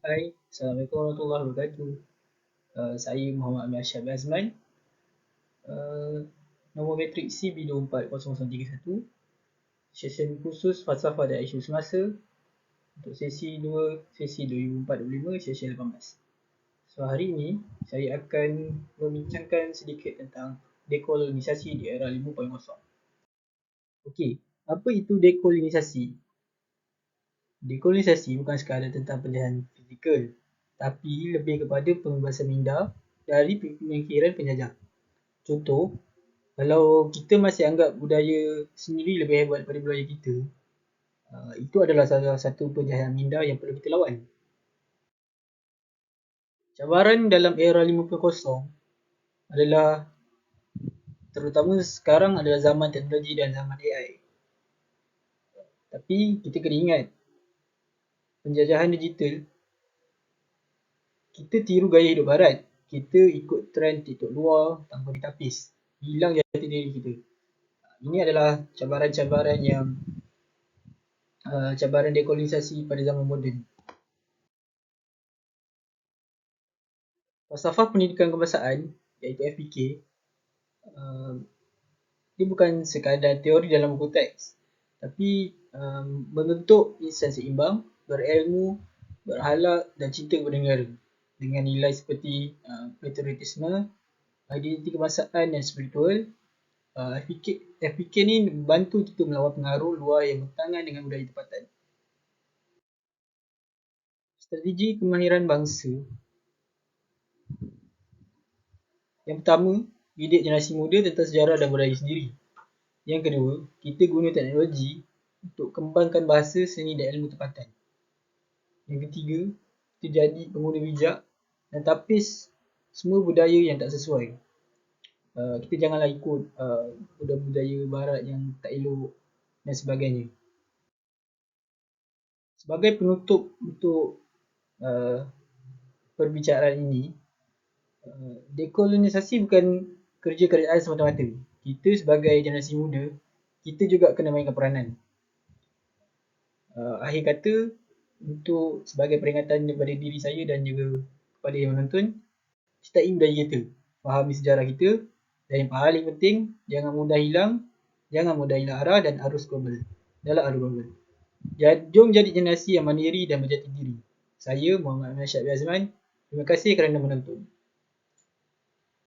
Hai, Assalamualaikum warahmatullahi wabarakatuh. Uh, saya Muhammad Amir Syab Azman. Uh, nombor matrik CB240031. Session khusus falsafah dan isu semasa untuk sesi 2, sesi 2004-2005, sesi 18. So hari ini saya akan membincangkan sedikit tentang dekolonisasi di era 5.0. Okey, apa itu dekolonisasi? Dekolonisasi bukan sekadar tentang pilihan fizikal tapi lebih kepada pembebasan minda dari pemikiran penjajah. Contoh, kalau kita masih anggap budaya sendiri lebih hebat daripada budaya kita, uh, itu adalah salah satu penjajahan minda yang perlu kita lawan. Cabaran dalam era 5.0 adalah terutama sekarang adalah zaman teknologi dan zaman AI. Tapi kita kena ingat penjajahan digital. Kita tiru gaya hidup barat. Kita ikut trend TikTok luar tanpa ditapis. Hilang jati diri kita. Ini adalah cabaran-cabaran yang uh, cabaran dekolonisasi pada zaman moden. Falsafah pendidikan kebangsaan iaitu FPK uh, dia bukan sekadar teori dalam buku teks tapi um, membentuk insan seimbang berilmu, berhalak dan cinta kepada negara dengan nilai seperti uh, patriotisme, identiti kebangsaan dan spiritual. Uh, FPK, FPK ni membantu kita melawan pengaruh luar yang bertangan dengan budaya tempatan. Strategi kemahiran bangsa Yang pertama, didik generasi muda tentang sejarah dan budaya sendiri. Yang kedua, kita guna teknologi untuk kembangkan bahasa, seni dan ilmu tempatan. Yang ketiga, kita jadi pengguna bijak dan tapis semua budaya yang tak sesuai. Uh, kita janganlah ikut uh, budaya barat yang tak elok dan sebagainya. Sebagai penutup untuk uh, perbicaraan ini, uh, dekolonisasi bukan kerja kerajaan semata-mata. Kita sebagai generasi muda, kita juga kena mainkan peranan. Uh, akhir kata, untuk sebagai peringatan kepada diri saya dan juga kepada yang menonton cintai budaya kita. Fahami sejarah kita dan yang paling penting jangan mudah hilang jangan mudah hilang arah dan arus global. Dalam arus global. Jom jadi generasi yang mandiri dan berjati diri. Saya Muhammad Syed Azman. Terima kasih kerana menonton